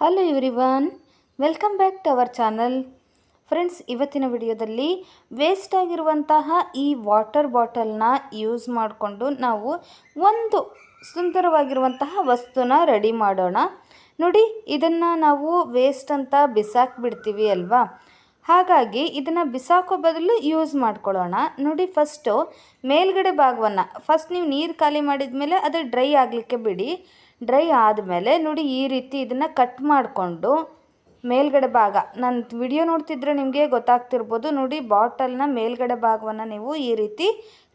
Hello everyone welcome back to our channel friends ಇವತ್ತಿನ ವಿಡಿಯೋದಲ್ಲಿ waste ಆಗಿರುವಂತಹ ಈ ವಾಟರ್ ಬಾಟಲ್ನ ಯೂಸ್ ಮಾಡಿಕೊಂಡು ನಾವು ಒಂದು ಸುಂದರವಾಗಿರುವಂತಹ ವಸ್ತುನ ರೆಡಿ ಮಾಡೋಣ. ನೋಡಿ, ಇದನ್ನು ನಾವು ವೇಸ್ಟ್ ಅಂತ ಬಿಸಾಕ್ಬಿಡ್ತೀವಿ ಅಲ್ವಾ? ಹಾಗಾಗಿ ಇದನ್ನು ಬಿಸಾಕೋ ಬದಲು ಯೂಸ್ ಮಾಡ್ಕೊಳ್ಳೋಣ. ನೋಡಿ ಫಸ್ಟು ಮೇಲ್ಗಡೆ ಭಾಗವನ್ನು ಫಸ್ಟ್ ನೀವು ನೀರು ಖಾಲಿ ಮಾಡಿದ ಮೇಲೆ ಅದು ಡ್ರೈ ಆಗಲಿಕ್ಕೆ ಬಿಡಿ. ಡ್ರೈ ಆದಮೇಲೆ ನೋಡಿ ಈ ರೀತಿ ಇದನ್ನು ಕಟ್ ಮಾಡಿಕೊಂಡು ಮೇಲ್ಗಡೆ ಭಾಗ, ನಾನು ವಿಡಿಯೋ ನೋಡ್ತಿದ್ರೆ ನಿಮಗೆ ಗೊತ್ತಾಗ್ತಿರ್ಬೋದು. ನೋಡಿ ಬಾಟಲ್ನ ಮೇಲ್ಗಡೆ ಭಾಗವನ್ನು ನೀವು ಈ ರೀತಿ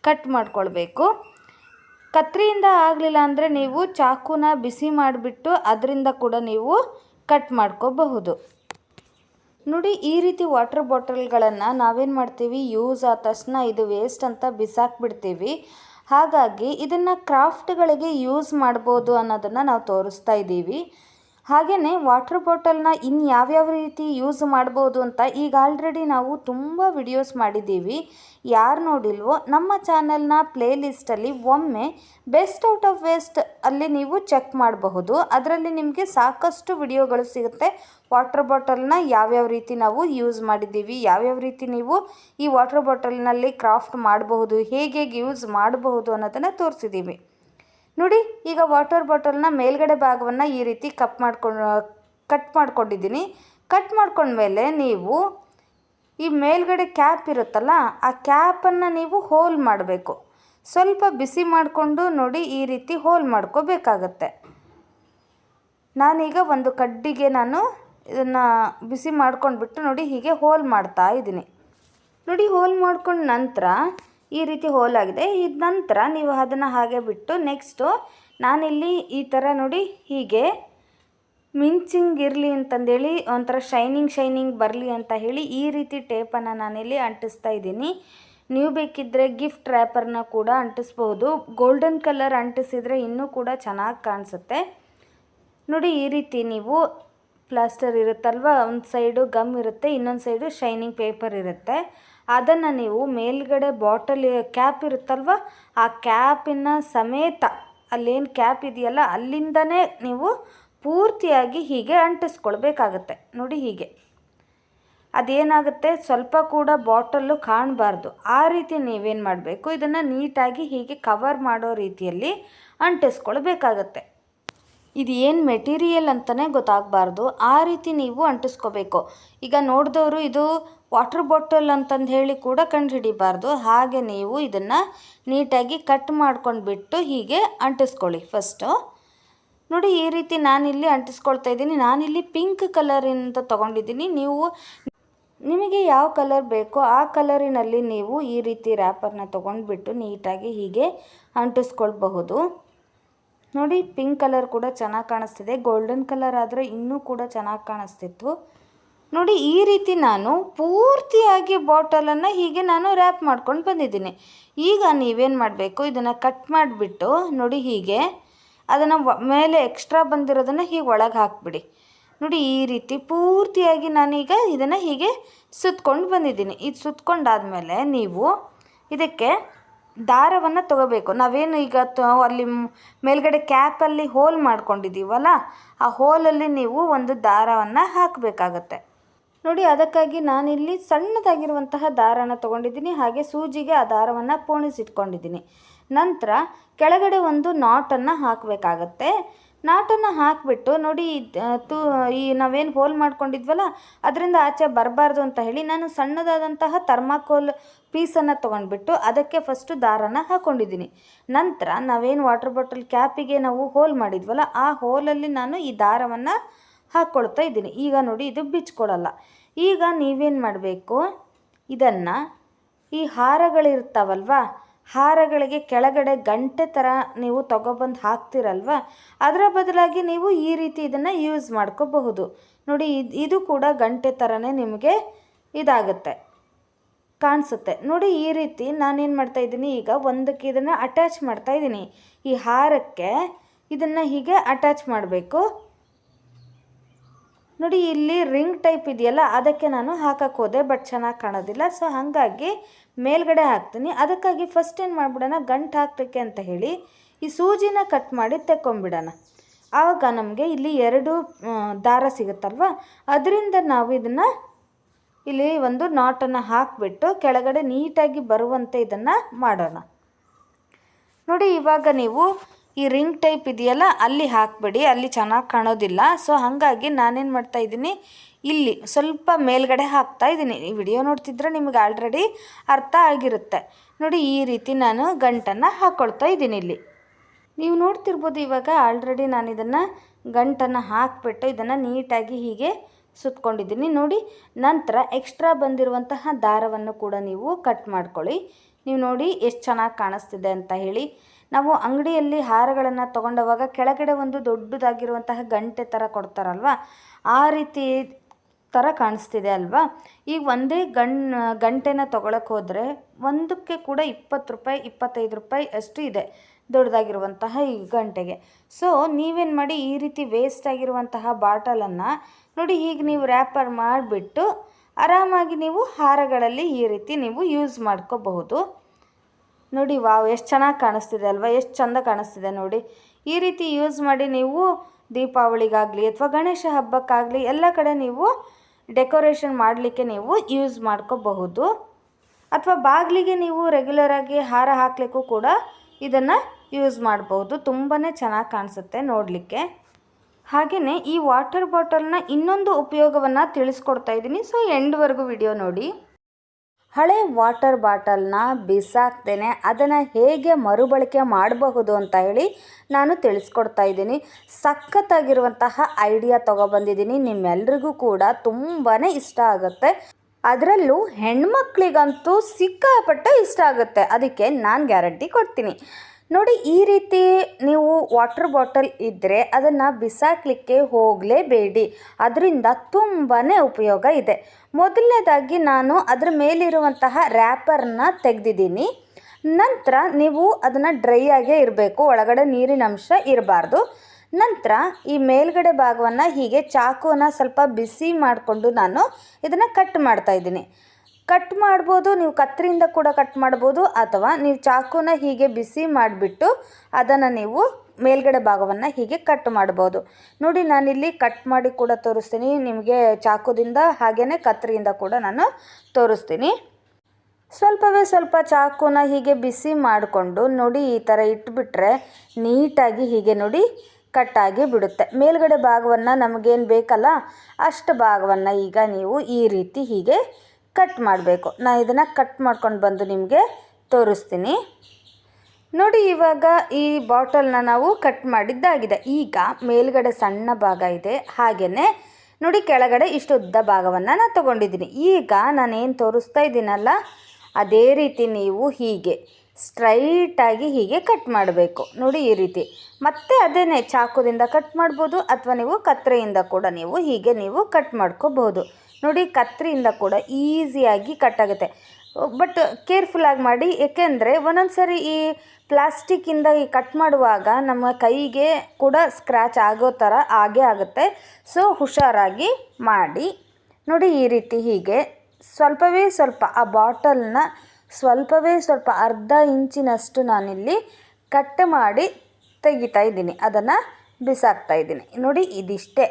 ಕಟ್ ಮಾಡ್ಕೊಳ್ಬೇಕು. ಕತ್ರಿಯಿಂದ ಆಗಲಿಲ್ಲ ಅಂದರೆ ನೀವು ಚಾಕುನ ಬಿಸಿ ಮಾಡಿಬಿಟ್ಟು ಅದರಿಂದ ಕೂಡ ನೀವು ಕಟ್ ಮಾಡ್ಕೋಬಹುದು. ನೋಡಿ, ಈ ರೀತಿ ವಾಟರ್ ಬಾಟಲ್ಗಳನ್ನು ನಾವೇನು ಮಾಡ್ತೀವಿ? ಯೂಸ್ ಆದ ತಕ್ಷಣ ಇದು ವೇಸ್ಟ್ ಅಂತ ಬಿಸಾಕ್ಬಿಡ್ತೀವಿ. ಹಾಗಾಗಿ ಇದನ್ನು ಕ್ರಾಫ್ಟ್ಗಳಿಗೆ ಯೂಸ್ ಮಾಡ್ಬೋದು ಅನ್ನೋದನ್ನು ನಾವು ತೋರಿಸ್ತಾ ಇದ್ದೀವಿ ಹಾಗೆಯೇ ವಾಟರ್ ಬಾಟಲ್ನ ಇನ್ನು ಯಾವ್ಯಾವ ರೀತಿ ಯೂಸ್ ಮಾಡ್ಬೋದು ಅಂತ ಈಗ ಆಲ್ರೆಡಿ ನಾವು ತುಂಬ ವಿಡಿಯೋಸ್ ಮಾಡಿದ್ದೀವಿ. ಯಾರು ನೋಡಿಲ್ವೋ ನಮ್ಮ ಚಾನಲ್ನ ಪ್ಲೇಲಿಸ್ಟಲ್ಲಿ ಒಮ್ಮೆ ಬೆಸ್ಟ್ ಔಟ್ ಆಫ್ ವೇಸ್ಟ್ ಅಲ್ಲಿ ನೀವು ಚೆಕ್ ಮಾಡಬಹುದು. ಅದರಲ್ಲಿ ನಿಮಗೆ ಸಾಕಷ್ಟು ವಿಡಿಯೋಗಳು ಸಿಗುತ್ತೆ. ವಾಟರ್ ಬಾಟಲ್ನ ಯಾವ್ಯಾವ ರೀತಿ ನಾವು ಯೂಸ್ ಮಾಡಿದ್ದೀವಿ, ಯಾವ್ಯಾವ ರೀತಿ ನೀವು ಈ ವಾಟರ್ ಬಾಟಲ್ನಲ್ಲಿ ಕ್ರಾಫ್ಟ್ ಮಾಡಬಹುದು, ಹೇಗೆ ಹೇಗೆ ಯೂಸ್ ಮಾಡಬಹುದು ಅನ್ನೋದನ್ನು ತೋರಿಸಿದ್ದೀವಿ. ನೋಡಿ, ಈಗ ವಾಟರ್ ಬಾಟಲ್ನ ಮೇಲ್ಗಡೆ ಭಾಗವನ್ನು ಈ ರೀತಿ ಕಪ್ ಮಾಡ್ಕೊಂಡು ಕಟ್ ಮಾಡ್ಕೊಂಡಿದ್ದೀನಿ. ಕಟ್ ಮಾಡ್ಕೊಂಡ್ಮೇಲೆ ನೀವು ಈ ಮೇಲ್ಗಡೆ ಕ್ಯಾಪ್ ಇರುತ್ತಲ್ಲ, ಆ ಕ್ಯಾಪನ್ನು ನೀವು ಹೋಲ್ ಮಾಡಬೇಕು. ಸ್ವಲ್ಪ ಬಿಸಿ ಮಾಡಿಕೊಂಡು ನೋಡಿ ಈ ರೀತಿ ಹೋಲ್ ಮಾಡ್ಕೋಬೇಕಾಗತ್ತೆ. ನಾನೀಗ ಒಂದು ಕಡ್ಡಿಗೆ ನಾನು ಇದನ್ನು ಬಿಸಿ ಮಾಡ್ಕೊಂಡ್ಬಿಟ್ಟು ನೋಡಿ ಹೀಗೆ ಹೋಲ್ ಮಾಡ್ತಾ ಇದ್ದೀನಿ. ನೋಡಿ ಹೋಲ್ ಮಾಡ್ಕೊಂಡ ನಂತರ ಈ ರೀತಿ ಹೋಲ್ ಆಗಿದೆ ಇದ ನಂತರ ನೀವು ಅದನ್ನು ಹಾಗೆ ಬಿಟ್ಟು ನೆಕ್ಸ್ಟು ನಾನಿಲ್ಲಿ ಈ ಥರ ನೋಡಿ ಹೀಗೆ ಮಿಂಚಿಂಗ್ ಇರಲಿ ಅಂತಂದೇಳಿ ಒಂಥರ ಶೈನಿಂಗ್ ಶೈನಿಂಗ್ ಬರಲಿ ಅಂತ ಹೇಳಿ ಈ ರೀತಿ ಟೇಪನ್ನು ನಾನಿಲ್ಲಿ ಅಂಟಿಸ್ತಾ ಇದ್ದೀನಿ. ನೀವು ಬೇಕಿದ್ದರೆ ಗಿಫ್ಟ್ ರ್ಯಾಪರ್ನ ಕೂಡ ಅಂಟಿಸ್ಬೋದು. ಗೋಲ್ಡನ್ ಕಲರ್ ಅಂಟಿಸಿದರೆ ಇನ್ನೂ ಕೂಡ ಚೆನ್ನಾಗಿ ಕಾಣಿಸುತ್ತೆ. ನೋಡಿ ಈ ರೀತಿ ನೀವು ಪ್ಲಾಸ್ಟರ್ ಇರುತ್ತಲ್ವ? ಒಂದು ಸೈಡು ಗಮ್ ಇರುತ್ತೆ, ಇನ್ನೊಂದು ಸೈಡು ಶೈನಿಂಗ್ ಪೇಪರ್ ಇರುತ್ತೆ. ಅದನ್ನು ನೀವು ಮೇಲ್ಗಡೆ ಬಾಟಲ್, ಕ್ಯಾಪ್ ಇರುತ್ತಲ್ವ? ಆ ಕ್ಯಾಪಿನ ಸಮೇತ ಅಲ್ಲೇನು ಕ್ಯಾಪ್ ಇದೆಯಲ್ಲ, ಅಲ್ಲಿಂದನೇ ನೀವು ಪೂರ್ತಿಯಾಗಿ ಹೀಗೆ ಅಂಟಿಸ್ಕೊಳ್ಬೇಕಾಗತ್ತೆ. ನೋಡಿ ಹೀಗೆ. ಅದೇನಾಗುತ್ತೆ? ಸ್ವಲ್ಪ ಕೂಡ ಬಾಟಲ್ಲು ಕಾಣಬಾರ್ದು. ಆ ರೀತಿ ನೀವೇನು ಮಾಡಬೇಕು? ಇದನ್ನು ನೀಟಾಗಿ ಹೀಗೆ ಕವರ್ ಮಾಡೋ ರೀತಿಯಲ್ಲಿ ಅಂಟಿಸ್ಕೊಳ್ಬೇಕಾಗತ್ತೆ. ಇದು ಏನು ಮೆಟೀರಿಯಲ್ ಅಂತಲೇ ಗೊತ್ತಾಗಬಾರ್ದು. ಆ ರೀತಿ ನೀವು ಅಂಟಿಸ್ಕೋಬೇಕು. ಈಗ ನೋಡಿದವರು ಇದು ವಾಟರ್ ಬಾಟಲ್ ಅಂತಂದು ಹೇಳಿ ಕೂಡ ಕಂಡು ಹಿಡಿಬಾರ್ದು ಹಾಗೆ ನೀವು ಇದನ್ನು ನೀಟಾಗಿ ಕಟ್ ಮಾಡ್ಕೊಂಡು ಬಿಟ್ಟು ಹೀಗೆ ಅಂಟಿಸ್ಕೊಳ್ಳಿ ಫಸ್ಟು ನೋಡಿ, ಈ ರೀತಿ ನಾನಿಲ್ಲಿ ಅಂಟಿಸ್ಕೊಳ್ತಾ ಇದ್ದೀನಿ. ನಾನಿಲ್ಲಿ ಪಿಂಕ್ ಕಲರಿಂದ ತೊಗೊಂಡಿದ್ದೀನಿ. ನೀವು ನಿಮಗೆ ಯಾವ ಕಲರ್ ಬೇಕೋ ಆ ಕಲರಿನಲ್ಲಿ ನೀವು ಈ ರೀತಿ ರ್ಯಾಪರ್ನ ತೊಗೊಂಡ್ಬಿಟ್ಟು ನೀಟಾಗಿ ಹೀಗೆ ಅಂಟಿಸ್ಕೊಳ್ಬಹುದು. ನೋಡಿ ಪಿಂಕ್ ಕಲರ್ ಕೂಡ ಚೆನ್ನಾಗಿ ಕಾಣಿಸ್ತಿದೆ. ಗೋಲ್ಡನ್ ಕಲರ್ ಆದರೆ ಇನ್ನೂ ಕೂಡ ಚೆನ್ನಾಗಿ ಕಾಣಿಸ್ತಿತ್ತು. ನೋಡಿ, ಈ ರೀತಿ ನಾನು ಪೂರ್ತಿಯಾಗಿ ಬಾಟಲನ್ನು ಹೀಗೆ ನಾನು ರ್ಯಾಪ್ ಮಾಡ್ಕೊಂಡು ಬಂದಿದ್ದೀನಿ. ಈಗ ನೀವೇನು ಮಾಡಬೇಕು? ಇದನ್ನು ಕಟ್ ಮಾಡಿಬಿಟ್ಟು ನೋಡಿ ಹೀಗೆ ಅದನ್ನು ಮೇಲೆ ಎಕ್ಸ್ಟ್ರಾ ಬಂದಿರೋದನ್ನು ಹೀಗೆ ಒಳಗೆ ಹಾಕಿಬಿಡಿ. ನೋಡಿ, ಈ ರೀತಿ ಪೂರ್ತಿಯಾಗಿ ನಾನೀಗ ಇದನ್ನು ಹೀಗೆ ಸುತ್ಕೊಂಡು ಬಂದಿದ್ದೀನಿ. ಇದು ಸುತ್ಕೊಂಡಾದಮೇಲೆ ನೀವು ಇದಕ್ಕೆ ದಾರವನ್ನು ತಗೋಬೇಕು. ನಾವೇನು ಈಗ ಅಲ್ಲಿ ಮೇಲ್ಗಡೆ ಕ್ಯಾಪಲ್ಲಿ ಹೋಲ್ ಮಾಡ್ಕೊಂಡಿದ್ದೀವಲ್ಲ ಆ ಹೋಲಲ್ಲಿ ನೀವು ಒಂದು ದಾರವನ್ನು ಹಾಕಬೇಕಾಗತ್ತೆ. ನೋಡಿ, ಅದಕ್ಕಾಗಿ ನಾನಿಲ್ಲಿ ಸಣ್ಣದಾಗಿರುವಂತಹ ದಾರನ ತೊಗೊಂಡಿದ್ದೀನಿ, ಹಾಗೆ ಸೂಜಿಗೆ ಆ ದಾರವನ್ನು ಪೋಣಿಸಿಟ್ಕೊಂಡಿದ್ದೀನಿ. ನಂತರ ಕೆಳಗಡೆ ಒಂದು ನಾಟನ್ನು ಹಾಕಬೇಕಾಗತ್ತೆ. ನಾಟನ್ನು ಹಾಕಿಬಿಟ್ಟು ನೋಡಿ ತು, ಈ ನಾವೇನು ಹೋಲ್ ಮಾಡ್ಕೊಂಡಿದ್ವಲ್ಲ, ಅದರಿಂದ ಆಚೆ ಬರಬಾರ್ದು ಅಂತ ಹೇಳಿ ನಾನು ಸಣ್ಣದಾದಂತಹ ಥರ್ಮಾಕೋಲ್ ಪೀಸನ್ನು ತೊಗೊಂಡ್ಬಿಟ್ಟು ಅದಕ್ಕೆ ಫಸ್ಟು ದಾರನ ಹಾಕ್ಕೊಂಡಿದ್ದೀನಿ ನಂತರ ನಾವೇನು ವಾಟರ್ ಬಾಟಲ್ ಕ್ಯಾಪಿಗೆ ನಾವು ಹೋಲ್ ಮಾಡಿದ್ವಲ್ಲ, ಆ ಹೋಲಲ್ಲಿ ನಾನು ಈ ದಾರವನ್ನು ಹಾಕ್ಕೊಳ್ತಾ ಇದ್ದೀನಿ. ಈಗ ನೋಡಿ, ಇದು ಬಿಚ್ಕೊಡಲ್ಲ ಈಗ ನೀವೇನು ಮಾಡಬೇಕು, ಇದನ್ನು ಈ ಹಾರಗಳಿರ್ತಾವಲ್ವ ಹಾರಗಳಿಗೆ ಕೆಳಗಡೆ ಗಂಟೆ ಥರ ನೀವು ತಗೊಬಂದು ಹಾಕ್ತಿರಲ್ವ? ಅದರ ಬದಲಾಗಿ ನೀವು ಈ ರೀತಿ ಇದನ್ನು ಯೂಸ್ ಮಾಡ್ಕೋಬಹುದು. ನೋಡಿ, ಇದು ಇದು ಕೂಡ ಗಂಟೆ ಥರನೇ ನಿಮಗೆ ಇದಾಗುತ್ತೆ, ಕಾಣಿಸುತ್ತೆ. ನೋಡಿ, ಈ ರೀತಿ ನಾನೇನು ಮಾಡ್ತಾಯಿದ್ದೀನಿ ಈಗ ಒಂದಕ್ಕೆ ಇದನ್ನು ಅಟ್ಯಾಚ್ ಮಾಡ್ತಾಯಿದ್ದೀನಿ ಈ ಹಾರಕ್ಕೆ ಇದನ್ನು ಹೀಗೆ ಅಟ್ಯಾಚ್ ಮಾಡಬೇಕು. ನೋಡಿ, ಇಲ್ಲಿ ರಿಂಗ್ ಟೈಪ್ ಇದೆಯಲ್ಲ, ಅದಕ್ಕೆ ನಾನು ಹಾಕಕ್ಕೆ ಹೋದೆ ಬಟ್ ಚೆನ್ನಾಗಿ ಕಾಣೋದಿಲ್ಲ. ಸೊ ಹಾಗಾಗಿ ಮೇಲ್ಗಡೆ ಹಾಕ್ತೀನಿ. ಅದಕ್ಕಾಗಿ ಫಸ್ಟ್ ಏನು ಮಾಡಿಬಿಡೋಣ, ಗಂಟು ಹಾಕಲಿಕ್ಕೆ ಅಂತ ಹೇಳಿ ಈ ಸೂಜಿನ ಕಟ್ ಮಾಡಿ ತೆಕ್ಕೊಂಬಿಡೋಣ ಆವಾಗ ನಮಗೆ ಇಲ್ಲಿ ಎರಡು ದಾರ ಸಿಗುತ್ತಲ್ವ? ಅದರಿಂದ ನಾವು ಇದನ್ನು ಇಲ್ಲಿ ಒಂದು ನಾಟನ್ನು ಹಾಕಿಬಿಟ್ಟು ಕೆಳಗಡೆ ನೀಟಾಗಿ ಬರುವಂತೆ ಇದನ್ನು ಮಾಡೋಣ. ನೋಡಿ, ಇವಾಗ ನೀವು ಈ ರಿಂಗ್ ಟೈಪ್ ಇದೆಯಲ್ಲ, ಅಲ್ಲಿ ಹಾಕಬೇಡಿ, ಅಲ್ಲಿ ಚೆನ್ನಾಗಿ ಕಾಣೋದಿಲ್ಲ. ಸೊ ಹಾಗಾಗಿ ನಾನೇನು ಮಾಡ್ತಾ ಇದ್ದೀನಿ, ಇಲ್ಲಿ ಸ್ವಲ್ಪ ಮೇಲ್ಗಡೆ ಹಾಕ್ತಾ ಇದ್ದೀನಿ. ಈ ವಿಡಿಯೋ ನೋಡ್ತಿದ್ರೆ ನಿಮಗೆ ಆಲ್ರೆಡಿ ಅರ್ಥ ಆಗಿರುತ್ತೆ. ನೋಡಿ, ಈ ರೀತಿ ನಾನು ಗಂಟನ್ನು ಹಾಕ್ಕೊಳ್ತಾ ಇದ್ದೀನಿ ಇಲ್ಲಿ. ನೀವು ನೋಡ್ತಿರ್ಬೋದು ಇವಾಗ ಆಲ್ರೆಡಿ ನಾನು ಇದನ್ನು ಗಂಟನ್ನು ಹಾಕಿಬಿಟ್ಟು ಇದನ್ನು ನೀಟಾಗಿ ಹೀಗೆ ಸುತ್ಕೊಂಡಿದ್ದೀನಿ. ನೋಡಿ, ನಂತರ ಎಕ್ಸ್ಟ್ರಾ ಬಂದಿರುವಂತಹ ದಾರವನ್ನು ಕೂಡ ನೀವು ಕಟ್ ಮಾಡ್ಕೊಳ್ಳಿ. ನೀವು ನೋಡಿ ಎಷ್ಟು ಚೆನ್ನಾಗಿ ಕಾಣಿಸ್ತಿದೆ ಅಂತ ಹೇಳಿ. ನಾವು ಅಂಗಡಿಯಲ್ಲಿ ಹಾರಗಳನ್ನು ತೊಗೊಂಡವಾಗ ಕೆಳಗಡೆ ಒಂದು ದೊಡ್ಡದಾಗಿರುವಂತಹ ಗಂಟೆ ಥರ ಕೊಡ್ತಾರಲ್ವ? ಆ ರೀತಿ ಥರ ಕಾಣಿಸ್ತಿದೆ ಅಲ್ವಾ? ಈಗ ಒಂದೇ ಗಣ್, ಗಂಟೆನ ತೊಗೊಳಕ್ಕೆ ಹೋದರೆ ಒಂದಕ್ಕೆ ಕೂಡ ಇಪ್ಪತ್ತು ರೂಪಾಯಿ, ಇಪ್ಪತ್ತೈದು ರೂಪಾಯಿ ಅಷ್ಟು ಇದೆ. ದೊಡ್ಡದಾಗಿರುವಂತಹ ಈ ಗಂಟೆಗೆ. ಸೊ ನೀವೇನು ಮಾಡಿ ಈ ರೀತಿ ವೇಸ್ಟ್ ಆಗಿರುವಂತಹ ಬಾಟಲನ್ನು ನೋಡಿ ಹೀಗೆ ನೀವು ರ್ಯಾಪರ್ ಮಾಡಿಬಿಟ್ಟು ಆರಾಮಾಗಿ ನೀವು ಹಾರಗಳಲ್ಲಿ ಈ ರೀತಿ ನೀವು ಯೂಸ್ ಮಾಡ್ಕೋಬಹುದು. ನೋಡಿ, ವಾವ್, ಎಷ್ಟು ಚೆನ್ನಾಗಿ ಕಾಣಿಸ್ತಿದೆ ಅಲ್ವಾ? ಎಷ್ಟು ಚಂದ ಕಾಣಿಸ್ತಿದೆ ನೋಡಿ. ಈ ರೀತಿ ಯೂಸ್ ಮಾಡಿ ನೀವು ದೀಪಾವಳಿಗಾಗಲಿ ಅಥವಾ ಗಣೇಶ ಹಬ್ಬಕ್ಕಾಗಲಿ ಎಲ್ಲ ಕಡೆ ನೀವು ಡೆಕೋರೇಷನ್ ಮಾಡಲಿಕ್ಕೆ ನೀವು ಯೂಸ್ ಮಾಡ್ಕೋಬಹುದು. ಅಥವಾ ಬಾಗಿಲಿಗೆ ನೀವು ರೆಗ್ಯುಲರಾಗಿ ಹಾರ ಹಾಕಲಿಕ್ಕೂ ಕೂಡ ಇದನ್ನು ಯೂಸ್ ಮಾಡ್ಬೋದು. ತುಂಬಾ ಚೆನ್ನಾಗಿ ಕಾಣಿಸುತ್ತೆ ನೋಡಲಿಕ್ಕೆ. ಹಾಗೆಯೇ ಈ ವಾಟರ್ ಬಾಟಲ್ನ ಇನ್ನೊಂದು ಉಪಯೋಗವನ್ನು ತಿಳಿಸ್ಕೊಡ್ತಾ ಇದ್ದೀನಿ. ಸೊ, ಎಂಡ್ವರೆಗೂ ವಿಡಿಯೋ ನೋಡಿ. ಹಳೆ ವಾಟರ್ ಬಾಟಲ್ನ ಬಿಸಾಕ್ದೇನೆ ಅದನ್ನು ಹೇಗೆ ಮರುಬಳಕೆ ಮಾಡಬಹುದು ಅಂತ ಹೇಳಿ ನಾನು ತಿಳಿಸ್ಕೊಡ್ತಾ ಇದ್ದೀನಿ. ಸಖತ್ತಾಗಿರುವಂತಹ ಐಡಿಯಾ ತೊಗೊಬಂದಿದ್ದೀನಿ. ನಿಮ್ಮೆಲ್ರಿಗೂ ಕೂಡ ತುಂಬಾ ಇಷ್ಟ ಆಗುತ್ತೆ. ಅದರಲ್ಲೂ ಹೆಣ್ಮಕ್ಳಿಗಂತೂ ಸಿಕ್ಕಾಪಟ್ಟೆ ಇಷ್ಟ ಆಗುತ್ತೆ. ಅದಕ್ಕೆ ನಾನು ಗ್ಯಾರಂಟಿ ಕೊಡ್ತೀನಿ. ನೋಡಿ, ಈ ರೀತಿ ನೀವು ವಾಟರ್ ಬಾಟಲ್ ಇದ್ದರೆ ಅದನ್ನು ಬಿಸಾಕಲಿಕ್ಕೆ ಹೋಗಲೇಬೇಡಿ. ಅದರಿಂದ ತುಂಬಾ ಉಪಯೋಗ ಇದೆ. ಮೊದಲನೇದಾಗಿ ನಾನು ಅದರ ಮೇಲಿರುವಂತಹ ರ್ಯಾಪರ್ನ ತೆಗೆದಿದ್ದೀನಿ. ನಂತರ ನೀವು ಅದನ್ನು ಡ್ರೈ ಆಗೇ ಇರಬೇಕು, ಒಳಗಡೆ ನೀರಿನ ಅಂಶ ಇರಬಾರ್ದು. ನಂತರ ಈ ಮೇಲ್ಗಡೆ ಭಾಗವನ್ನು ಹೀಗೆ ಚಾಕುವನ್ನು ಸ್ವಲ್ಪ ಬಿಸಿ ಮಾಡಿಕೊಂಡು ನಾನು ಇದನ್ನು ಕಟ್ ಮಾಡ್ತಾ ಇದ್ದೀನಿ. ಕಟ್ ಮಾಡ್ಬೋದು, ನೀವು ಕತ್ತರಿಯಿಂದ ಕೂಡ ಕಟ್ ಮಾಡ್ಬೋದು, ಅಥವಾ ನೀವು ಚಾಕುನ ಹೀಗೆ ಬಿಸಿ ಮಾಡಿಬಿಟ್ಟು ಅದನ್ನು ನೀವು ಮೇಲ್ಗಡೆ ಭಾಗವನ್ನು ಹೀಗೆ ಕಟ್ ಮಾಡ್ಬೋದು. ನೋಡಿ, ನಾನಿಲ್ಲಿ ಕಟ್ ಮಾಡಿ ಕೂಡ ತೋರಿಸ್ತೀನಿ. ನಿಮಗೆ ಚಾಕುದಿಂದ ಹಾಗೆಯೇ ಕತ್ತರಿಯಿಂದ ಕೂಡ ನಾನು ತೋರಿಸ್ತೀನಿ. ಸ್ವಲ್ಪವೇ ಸ್ವಲ್ಪ ಚಾಕುನ ಹೀಗೆ ಬಿಸಿ ಮಾಡಿಕೊಂಡು ನೋಡಿ, ಈ ಥರ ಇಟ್ಬಿಟ್ರೆ ನೀಟಾಗಿ ಹೀಗೆ ನೋಡಿ ಕಟ್ಟಾಗಿ ಬಿಡುತ್ತೆ. ಮೇಲ್ಗಡೆ ಭಾಗವನ್ನು ನಮಗೇನು ಬೇಕಲ್ಲ, ಅಷ್ಟು ಭಾಗವನ್ನು ಈಗ ನೀವು ಈ ರೀತಿ ಹೀಗೆ ಕಟ್ ಮಾಡಬೇಕು. ನಾನು ಇದನ್ನು ಕಟ್ ಮಾಡ್ಕೊಂಡು ಬಂದು ನಿಮಗೆ ತೋರಿಸ್ತೀನಿ. ನೋಡಿ ಇವಾಗ ಈ ಬಾಟಲ್ನ ನಾವು ಕಟ್ ಮಾಡಿದ್ದಾಗಿದೆ. ಈಗ ಮೇಲ್ಗಡೆ ಸಣ್ಣ ಭಾಗ ಇದೆ. ಹಾಗೆಯೇ ನೋಡಿ ಕೆಳಗಡೆ ಇಷ್ಟು ಉದ್ದ ಭಾಗವನ್ನು ನಾನು ತೊಗೊಂಡಿದ್ದೀನಿ. ಈಗ ನಾನೇನು ತೋರಿಸ್ತಾ ಇದ್ದೀನಲ್ಲ, ಅದೇ ರೀತಿ ನೀವು ಹೀಗೆ ಸ್ಟ್ರೈಟಾಗಿ ಹೀಗೆ ಕಟ್ ಮಾಡಬೇಕು. ನೋಡಿ ಈ ರೀತಿ. ಮತ್ತೆ ಅದೇನೇ ಚಾಕುದಿಂದ ಕಟ್ ಮಾಡ್ಬೋದು, ಅಥವಾ ನೀವು ಕತ್ರೆಯಿಂದ ಕೂಡ ನೀವು ಹೀಗೆ ನೀವು ಕಟ್ ಮಾಡ್ಕೋಬಹುದು. ನೋಡಿ ಕತ್ತರಿಯಿಂದ ಕೂಡ ಈಸಿಯಾಗಿ ಕಟ್ ಆಗುತ್ತೆ. ಬಟ್ ಕೇರ್ಫುಲ್ಲಾಗಿ ಮಾಡಿ, ಏಕೆಂದರೆ ಒಂದೊಂದು ಸರಿ ಈ ಪ್ಲಾಸ್ಟಿಕ್ಕಿಂದ ಈ ಕಟ್ ಮಾಡುವಾಗ ನಮ್ಮ ಕೈಗೆ ಕೂಡ ಸ್ಕ್ರ್ಯಾಚ್ ಆಗೋ ಥರ ಆಗೇ ಆಗುತ್ತೆ. ಸೊ, ಹುಷಾರಾಗಿ ಮಾಡಿ. ನೋಡಿ ಈ ರೀತಿ ಹೀಗೆ. ಸ್ವಲ್ಪವೇ ಸ್ವಲ್ಪ ಆ ಬಾಟಲ್ನ ಸ್ವಲ್ಪವೇ ಸ್ವಲ್ಪ ಅರ್ಧ ಇಂಚಿನಷ್ಟು ನಾನಿಲ್ಲಿ ಕಟ್ ಮಾಡಿ ತೆಗಿತಾ ಇದ್ದೀನಿ. ಅದನ್ನು ಬಿಸಾಕ್ತಾ ಇದ್ದೀನಿ. ನೋಡಿ, ಇದಿಷ್ಟೇ.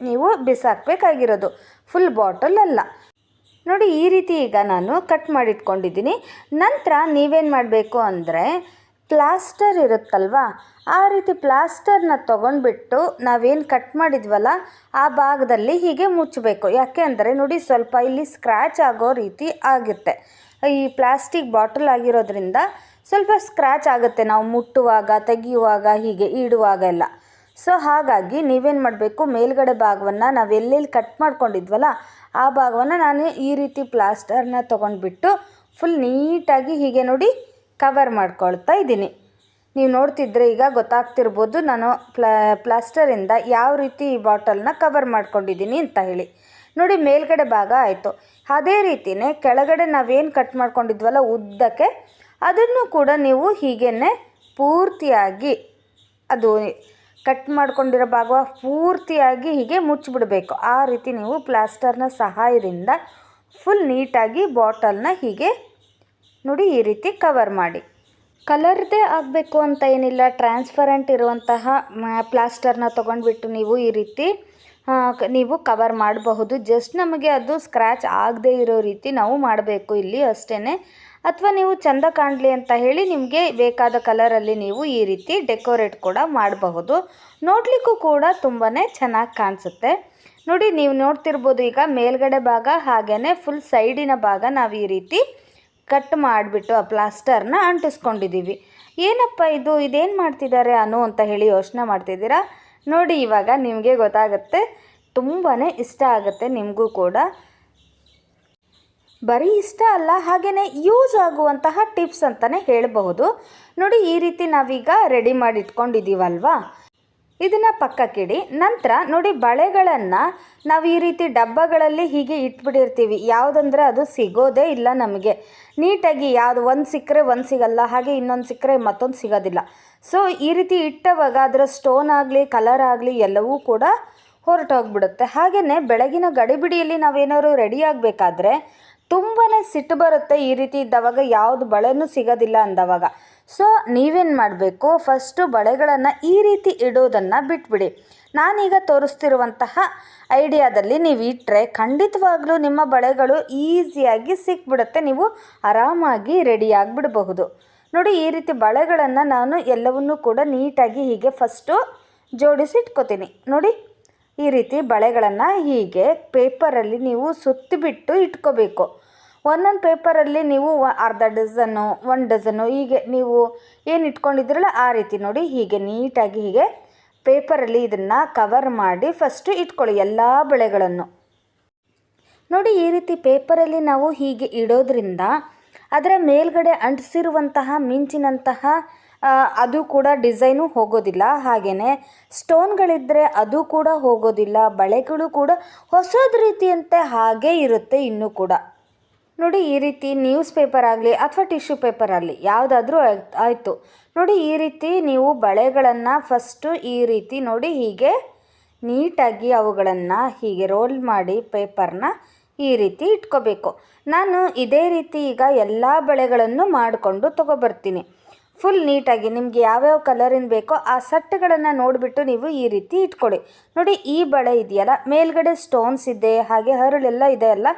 ನೀವು ಬಿಸಾಕಬೇಕಾಗಿರೋದು. ಫುಲ್ ಬಾಟಲ್ ಅಲ್ಲ. ನೋಡಿ, ಈ ರೀತಿ ಈಗ ನಾನು ಕಟ್ ಮಾಡಿಟ್ಕೊಂಡಿದ್ದೀನಿ. ನಂತರ ನೀವೇನು ಮಾಡಬೇಕು ಅಂದರೆ ಪ್ಲಾಸ್ಟರ್ ಇರುತ್ತಲ್ವಾ, ಆ ರೀತಿ ಪ್ಲಾಸ್ಟರ್ನ ತೊಗೊಂಡ್ಬಿಟ್ಟು ನಾವೇನು ಕಟ್ ಮಾಡಿದ್ವಲ್ಲ, ಆ ಭಾಗದಲ್ಲಿ ಹೀಗೆ ಮುಚ್ಚಬೇಕು. ಯಾಕೆ ಅಂದರೆ, ನೋಡಿ, ಸ್ವಲ್ಪ ಇಲ್ಲಿ ಸ್ಕ್ರ್ಯಾಚ್ ಆಗೋ ರೀತಿ ಆಗುತ್ತೆ. ಈ ಪ್ಲಾಸ್ಟಿಕ್ ಬಾಟಲ್ ಆಗಿರೋದ್ರಿಂದ ಸ್ವಲ್ಪ ಸ್ಕ್ರ್ಯಾಚ್ ಆಗುತ್ತೆ. ನಾವು ಮುಟ್ಟುವಾಗ, ತೆಗೆಯುವಾಗ, ಹೀಗೆ ಇಡುವಾಗ ಎಲ್ಲ. ಸೊ ಹಾಗಾಗಿ ನೀವೇನು ಮಾಡಬೇಕು? ಮೇಲ್ಗಡೆ ಭಾಗವನ್ನು ನಾವು ಎಲ್ಲೆಲ್ಲಿ ಕಟ್ ಮಾಡ್ಕೊಂಡಿದ್ವಲ್ಲ, ಆ ಭಾಗವನ್ನು ನಾನು ಈ ರೀತಿ ಪ್ಲಾಸ್ಟರ್ನ ತೊಗೊಂಡ್ಬಿಟ್ಟು ಫುಲ್ ನೀಟಾಗಿ ಹೀಗೆ ನೋಡಿ ಕವರ್ ಮಾಡ್ಕೊಳ್ತಾ ಇದ್ದೀನಿ. ನೀವು ನೋಡ್ತಿದ್ರೆ ಈಗ ಗೊತ್ತಾಗ್ತಿರ್ಬೋದು ನಾನು ಪ್ಲಾ ಪ್ಲಾಸ್ಟರಿಂದ ಯಾವ ರೀತಿ ಈ ಬಾಟಲ್ನ ಕವರ್ ಮಾಡ್ಕೊಂಡಿದ್ದೀನಿ ಅಂತ ಹೇಳಿ. ನೋಡಿ, ಮೇಲ್ಗಡೆ ಭಾಗ ಆಯಿತು. ಅದೇ ರೀತಿಯೇ ಕೆಳಗಡೆ ನಾವೇನು ಕಟ್ ಮಾಡ್ಕೊಂಡಿದ್ವಲ್ಲ ಉದ್ದಕ್ಕೆ, ಅದನ್ನು ಕೂಡ ನೀವು ಹೀಗೇ ಪೂರ್ತಿಯಾಗಿ ಅದು ಕಟ್ ಮಾಡ್ಕೊಂಡಿರೋ ಭಾಗ ಪೂರ್ತಿಯಾಗಿ ಹೀಗೆ ಮುಚ್ಚಿಬಿಡಬೇಕು. ಆ ರೀತಿ ನೀವು ಪ್ಲಾಸ್ಟರ್ನ ಸಹಾಯದಿಂದ ಫುಲ್ ನೀಟಾಗಿ ಬಾಟಲ್ನ ಹೀಗೆ ನೋಡಿ ಈ ರೀತಿ ಕವರ್ ಮಾಡಿ. ಕಲರ್ದೇ ಆಗಬೇಕು ಅಂತ ಏನಿಲ್ಲ. ಟ್ರಾನ್ಸ್ಪರೆಂಟ್ ಇರುವಂತಹ ಪ್ಲಾಸ್ಟರ್ನ ತೊಗೊಂಡ್ಬಿಟ್ಟು ನೀವು ಈ ರೀತಿ ನೀವು ಕವರ್ ಮಾಡಬಹುದು. ಜಸ್ಟ್ ನಮಗೆ ಅದು ಸ್ಕ್ರ್ಯಾಚ್ ಆಗದೇ ಇರೋ ರೀತಿ ನಾವು ಮಾಡಬೇಕು ಇಲ್ಲಿ ಅಷ್ಟೇ ಅಥವಾ ನೀವು ಚಂದ ಕಾಣಲಿ ಅಂತ ಹೇಳಿ ನಿಮಗೆ ಬೇಕಾದ ಕಲರಲ್ಲಿ ನೀವು ಈ ರೀತಿ ಡೆಕೋರೇಟ್ ಕೂಡ ಮಾಡಬಹುದು. ನೋಡಲಿಕ್ಕೂ ಕೂಡ ತುಂಬಾ ಚೆನ್ನಾಗಿ ಕಾಣಿಸುತ್ತೆ. ನೋಡಿ, ನೀವು ನೋಡ್ತಿರ್ಬೋದು ಈಗ ಮೇಲ್ಗಡೆ ಭಾಗ ಹಾಗೆಯೇ ಫುಲ್ ಸೈಡಿನ ಭಾಗ ನಾವು ಈ ರೀತಿ ಕಟ್ ಮಾಡಿಬಿಟ್ಟು ಆ ಪ್ಲಾಸ್ಟರ್ನ ಅಂಟಿಸ್ಕೊಂಡಿದ್ದೀವಿ ಏನಪ್ಪ ಇದು? ಇದೇನು ಮಾಡ್ತಿದ್ದಾರೆ ಅನು ಅಂತ ಹೇಳಿ ಯೋಚನೆ ಮಾಡ್ತಿದ್ದೀರಾ? ನೋಡಿ, ಇವಾಗ ನಿಮಗೆ ಗೊತ್ತಾಗುತ್ತೆ. ತುಂಬಾ ಇಷ್ಟ ಆಗುತ್ತೆ ನಿಮಗೂ ಕೂಡ. ಬರೀ ಇಷ್ಟ ಅಲ್ಲ ಹಾಗೆಯೇ ಯೂಸ್ ಆಗುವಂತಹ ಟಿಪ್ಸ್ ಅಂತಲೇ ಹೇಳಬಹುದು. ನೋಡಿ, ಈ ರೀತಿ ನಾವೀಗ ರೆಡಿ ಮಾಡಿ ಇಟ್ಕೊಂಡಿದ್ದೀವಲ್ವಾ ಇದನ್ನು ಪಕ್ಕಕ್ಕಿಡಿ. ನಂತರ ನೋಡಿ, ಬಳೆಗಳನ್ನು ನಾವು ಈ ರೀತಿ ಡಬ್ಬಗಳಲ್ಲಿ ಹೀಗೆ ಇಟ್ಬಿಟ್ಟಿರ್ತೀವಿ ಯಾವುದಂದ್ರೆ ಅದು ಸಿಗೋದೇ ಇಲ್ಲ ನಮಗೆ. ನೀಟಾಗಿ ಯಾವುದು ಒಂದು ಸಿಕ್ಕರೆ ಒಂದು ಸಿಗಲ್ಲ, ಹಾಗೆ ಇನ್ನೊಂದು ಸಿಕ್ಕರೆ ಮತ್ತೊಂದು ಸಿಗೋದಿಲ್ಲ. ಸೊ ಈ ರೀತಿ ಇಟ್ಟವಾಗ ಅದರ ಸ್ಟೋನ್ ಆಗಲಿ ಕಲರ್ ಆಗಲಿ ಎಲ್ಲವೂ ಕೂಡ ಹೊರಟೋಗ್ಬಿಡುತ್ತೆ. ಹಾಗೆಯೇ ಬೆಳಗಿನ ಗಡಿಬಿಡಿಯಲ್ಲಿ ನಾವೇನಾದ್ರು ರೆಡಿ ಆಗಬೇಕಾದ್ರೆ ತುಂಬಾ ಸಿಟ್ಟು ಬರುತ್ತೆ ಈ ರೀತಿ ಇದ್ದವಾಗ, ಯಾವುದು ಬಳೆನೂ ಸಿಗೋದಿಲ್ಲ ಅಂದವಾಗ. ಸೊ ನೀವೇನು ಮಾಡಬೇಕು? ಫಸ್ಟು ಬಳೆಗಳನ್ನು ಈ ರೀತಿ ಇಡೋದನ್ನು ಬಿಟ್ಬಿಡಿ. ನಾನೀಗ ತೋರಿಸ್ತಿರುವಂತಹ ಐಡಿಯಾದಲ್ಲಿ ನೀವು ಇಟ್ಟರೆ ಖಂಡಿತವಾಗ್ಲೂ ನಿಮ್ಮ ಬಳೆಗಳು ಈಸಿಯಾಗಿ ಸಿಕ್ಬಿಡುತ್ತೆ. ನೀವು ಆರಾಮಾಗಿ ರೆಡಿಯಾಗಿಬಿಡಬಹುದು ನೋಡಿ, ಈ ರೀತಿ ಬಳೆಗಳನ್ನು ನಾನು ಎಲ್ಲವನ್ನೂ ಕೂಡ ನೀಟಾಗಿ ಹೀಗೆ ಫಸ್ಟು ಜೋಡಿಸಿ ಇಟ್ಕೋತೀನಿ ನೋಡಿ, ಈ ರೀತಿ ಬಳೆಗಳನ್ನು ಹೀಗೆ ಪೇಪರಲ್ಲಿ ನೀವು ಸುತ್ತಿಬಿಟ್ಟು ಇಟ್ಕೋಬೇಕು. ಒಂದೊಂದು ಪೇಪರಲ್ಲಿ ನೀವು ಅರ್ಧ ಡಜನ್ನು, ಒಂದು ಡಜನ್ನು ಹೀಗೆ ನೀವು ಏನು ಇಟ್ಕೊಂಡಿದ್ದೀರಲ್ಲ ಆ ರೀತಿ ನೋಡಿ, ಹೀಗೆ ನೀಟಾಗಿ ಹೀಗೆ ಪೇಪರಲ್ಲಿ ಇದನ್ನು ಕವರ್ ಮಾಡಿ ಫಸ್ಟು ಇಟ್ಕೊಳ್ಳಿ ಎಲ್ಲ ಬಳೆಗಳನ್ನು. ನೋಡಿ, ಈ ರೀತಿ ಪೇಪರಲ್ಲಿ ನಾವು ಹೀಗೆ ಇಡೋದ್ರಿಂದ ಅದರ ಮೇಲ್ಗಡೆ ಅಂಟಿಸಿರುವಂತಹ ಮಿಂಚಿನಂತಹ ಅದು ಕೂಡ ಡಿಸೈನು ಹೋಗೋದಿಲ್ಲ. ಹಾಗೆಯೇ ಸ್ಟೋನ್ಗಳಿದ್ದರೆ ಅದು ಕೂಡ ಹೋಗೋದಿಲ್ಲ, ಬಳೆಗಳು ಕೂಡ ಹೊಸದ ರೀತಿಯಂತೆ ಹಾಗೇ ಇರುತ್ತೆ ಇನ್ನೂ ಕೂಡ. ನೋಡಿ ಈ ರೀತಿ ನ್ಯೂಸ್ ಪೇಪರ್ ಆಗಲಿ ಅಥವಾ ಟಿಶ್ಯೂ ಪೇಪರ್ ಆಗಲಿ ಯಾವುದಾದ್ರೂ ಆಯಿತು. ನೋಡಿ ಈ ರೀತಿ ನೀವು ಬಳೆಗಳನ್ನು ಫಸ್ಟು ಈ ರೀತಿ ನೋಡಿ ಹೀಗೆ ನೀಟಾಗಿ ಅವುಗಳನ್ನು ಹೀಗೆ ರೋಲ್ ಮಾಡಿ ಪೇಪರ್ನ ಈ ರೀತಿ ಇಟ್ಕೋಬೇಕು. ನಾನು ಇದೇ ರೀತಿ ಈಗ ಎಲ್ಲ ಬಳೆಗಳನ್ನು ಮಾಡಿಕೊಂಡು ತೊಗೊಬರ್ತೀನಿ. ಫುಲ್ ನೀಟಾಗಿ ನಿಮಗೆ ಯಾವ್ಯಾವ ಕಲರಿನ ಬೇಕೋ ಆ ಸಟ್ಟುಗಳನ್ನು ನೋಡಿಬಿಟ್ಟು ನೀವು ಈ ರೀತಿ ಇಟ್ಕೊಳ್ಳಿ. ನೋಡಿ, ಈ ಬಳೆ ಇದೆಯಲ್ಲ, ಮೇಲ್ಗಡೆ ಸ್ಟೋನ್ಸ್ ಇದೆ, ಹಾಗೆ ಹರಳೆಲ್ಲ ಇದೆ ಅಲ್ಲ,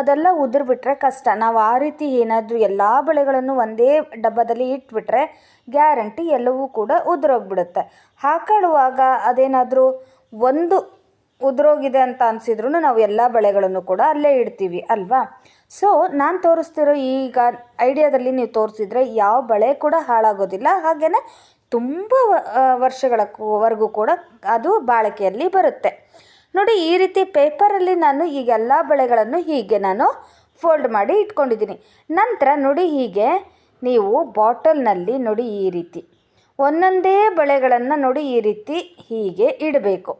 ಅದೆಲ್ಲ ಉದುರ್ಬಿಟ್ರೆ ಕಷ್ಟ. ನಾವು ಆ ರೀತಿ ಏನಾದರೂ ಎಲ್ಲ ಬಳೆಗಳನ್ನು ಒಂದೇ ಡಬ್ಬದಲ್ಲಿ ಇಟ್ಬಿಟ್ರೆ ಗ್ಯಾರಂಟಿ ಎಲ್ಲವೂ ಕೂಡ ಉದುರೋಗ್ಬಿಡುತ್ತೆ. ಹಾಕೊಳ್ಳುವಾಗ ಅದೇನಾದರೂ ಒಂದು ಉದುರೋಗಿದೆ ಅಂತ ಅನಿಸಿದ್ರು ನಾವು ಎಲ್ಲ ಬಳೆಗಳನ್ನು ಕೂಡ ಅಲ್ಲೇ ಇಡ್ತೀವಿ, ಅಲ್ವಾ? ಸೊ ನಾನು ತೋರಿಸ್ತಿರೋ ಈಗ ಐಡಿಯಾದಲ್ಲಿ ನೀವು ತೋರಿಸಿದ್ರೆ ಯಾವ ಬಳೆ ಕೂಡ ಹಾಳಾಗೋದಿಲ್ಲ. ಹಾಗೆಯೇ ತುಂಬ ವರ್ಷಗಳವರೆಗೂ ಕೂಡ ಅದು ಬಾಳಿಕೆಯಲ್ಲಿ ಬರುತ್ತೆ. ನೋಡಿ, ಈ ರೀತಿ ಪೇಪರಲ್ಲಿ ನಾನು ಈಗ ಎಲ್ಲ ಬಳೆಗಳನ್ನು ಹೀಗೆ ನಾನು ಫೋಲ್ಡ್ ಮಾಡಿ ಇಟ್ಕೊಂಡಿದ್ದೀನಿ. ನಂತರ ನೋಡಿ ಹೀಗೆ ನೀವು ಬಾಟಲ್ನಲ್ಲಿ ನೋಡಿ ಈ ರೀತಿ, ಒಂದೊಂದೇ ಬಳೆಗಳನ್ನು ನೋಡಿ ಈ ರೀತಿ ಹೀಗೆ ಇಡಬೇಕು.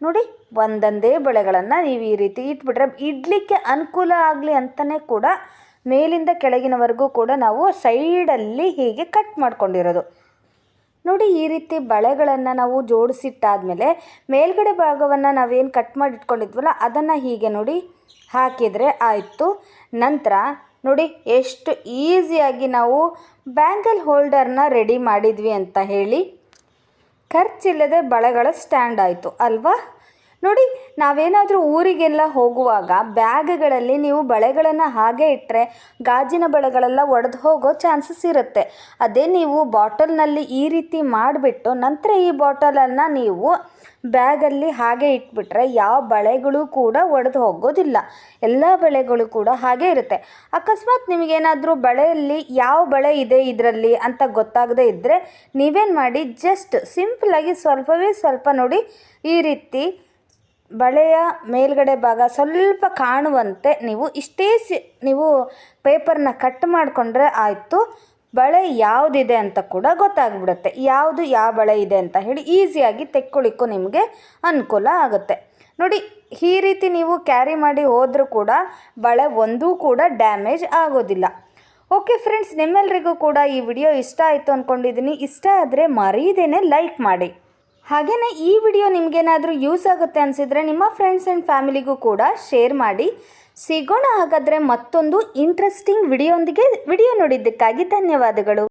ನೋಡಿ ಒಂದೊಂದೇ ಬಳೆಗಳನ್ನು ನೀವು ಈ ರೀತಿ ಇಟ್ಬಿಟ್ರೆ ಇಡಲಿಕ್ಕೆ ಅನುಕೂಲ ಆಗಲಿ ಅಂತಲೇ ಕೂಡ ಮೇಲಿಂದ ಕೆಳಗಿನವರೆಗೂ ಕೂಡ ನಾವು ಸೈಡಲ್ಲಿ ಹೀಗೆ ಕಟ್ ಮಾಡ್ಕೊಂಡಿರೋದು. ನೋಡಿ ಈ ರೀತಿ ಬಳೆಗಳನ್ನು ನಾವು ಜೋಡಿಸಿಟ್ಟಾದಮೇಲೆ ಮೇಲ್ಗಡೆ ಭಾಗವನ್ನು ನಾವೇನು ಕಟ್ ಮಾಡಿ ಇಟ್ಕೊಂಡಿದ್ವಲ್ಲ ಅದನ್ನು ಹೀಗೆ ನೋಡಿ ಹಾಕಿದರೆ ಆಯಿತು. ನಂತರ ನೋಡಿ ಎಷ್ಟು ಈಸಿಯಾಗಿ ನಾವು ಬ್ಯಾಂಗಲ್ ಹೋಲ್ಡರ್ನ ರೆಡಿ ಮಾಡಿದ್ವಿ ಅಂತ ಹೇಳಿ ಖರ್ಚಿಲ್ಲದೆ ಬಳೆಗಳ ಸ್ಟ್ಯಾಂಡ್ ಆಯಿತು ಅಲ್ವಾ? ನೋಡಿ, ನಾವೇನಾದರೂ ಊರಿಗೆಲ್ಲ ಹೋಗುವಾಗ ಬ್ಯಾಗ್ಗಳಲ್ಲಿ ನೀವು ಬಳೆಗಳನ್ನು ಹಾಗೆ ಇಟ್ಟರೆ ಗಾಜಿನ ಬಳೆಗಳೆಲ್ಲ ಒಡೆದು ಹೋಗೋ ಚಾನ್ಸಸ್ ಇರುತ್ತೆ. ಅದೇ ನೀವು ಬಾಟಲ್ನಲ್ಲಿ ಈ ರೀತಿ ಮಾಡಿಬಿಟ್ಟು ನಂತರ ಈ ಬಾಟಲನ್ನು ನೀವು ಬ್ಯಾಗಲ್ಲಿ ಹಾಗೆ ಇಟ್ಬಿಟ್ರೆ ಯಾವ ಬಳೆಗಳು ಕೂಡ ಒಡೆದು ಹೋಗೋದಿಲ್ಲ. ಎಲ್ಲ ಬಳೆಗಳು ಕೂಡ ಹಾಗೆ ಇರುತ್ತೆ. ಅಕಸ್ಮಾತ್ ನಿಮಗೇನಾದರೂ ಬಳೆಯಲ್ಲಿ ಯಾವ ಬಳೆ ಇದೆ ಇದರಲ್ಲಿ ಅಂತ ಗೊತ್ತಾಗದೇ ಇದ್ದರೆ ನೀವೇನು ಮಾಡಿ, ಜಸ್ಟ್ ಸಿಂಪಲಾಗಿ ಸ್ವಲ್ಪವೇ ಸ್ವಲ್ಪ ನೋಡಿ ಈ ರೀತಿ ಬಳೆಯ ಮೇಲ್ಗಡೆ ಭಾಗ ಸ್ವಲ್ಪ ಕಾಣುವಂತೆ ನೀವು ಇಷ್ಟೇ ಸಿ, ನೀವು ಪೇಪರ್ನ ಕಟ್ ಮಾಡಿಕೊಂಡ್ರೆ ಆಯಿತು. ಬಳೆ ಯಾವುದಿದೆ ಅಂತ ಕೂಡ ಗೊತ್ತಾಗ್ಬಿಡುತ್ತೆ. ಯಾವುದು ಯಾವ ಬಳೆ ಇದೆ ಅಂತ ಹೇಳಿ ಈಸಿಯಾಗಿ ತೆಕ್ಕೊಳ್ಳಿಕ್ಕೂ ನಿಮಗೆ ಅನುಕೂಲ ಆಗುತ್ತೆ. ನೋಡಿ, ಈ ರೀತಿ ನೀವು ಕ್ಯಾರಿ ಮಾಡಿ ಹೋದರೂ ಕೂಡ ಬಳೆ ಒಂದೂ ಕೂಡ ಡ್ಯಾಮೇಜ್ ಆಗೋದಿಲ್ಲ. ಓಕೆ ಫ್ರೆಂಡ್ಸ್ ನಿಮ್ಮೆಲ್ಲರಿಗೂ ಕೂಡ ಈ ವಿಡಿಯೋ ಇಷ್ಟ ಆಯಿತು ಅಂದ್ಕೊಂಡಿದ್ದೀನಿ ಇಷ್ಟ ಆದರೆ ಮರೀದೇನೆ ಲೈಕ್ ಮಾಡಿ. ಹಾಗೆಯೇ ಈ ವಿಡಿಯೋ ನಿಮಗೇನಾದರೂ ಯೂಸ್ ಆಗುತ್ತೆ ಅನಿಸಿದರೆ ನಿಮ್ಮ ಫ್ರೆಂಡ್ಸ್ ಆ್ಯಂಡ್ ಫ್ಯಾಮಿಲಿಗೂ ಕೂಡ ಶೇರ್ ಮಾಡಿ. ಸಿಗೋಣ ಹಾಗಾದರೆ ಮತ್ತೊಂದು ಇಂಟ್ರೆಸ್ಟಿಂಗ್ ವಿಡಿಯೋಂದಿಗೆ ವಿಡಿಯೋ ನೋಡಿದ್ದಕ್ಕಾಗಿ ಧನ್ಯವಾದಗಳು.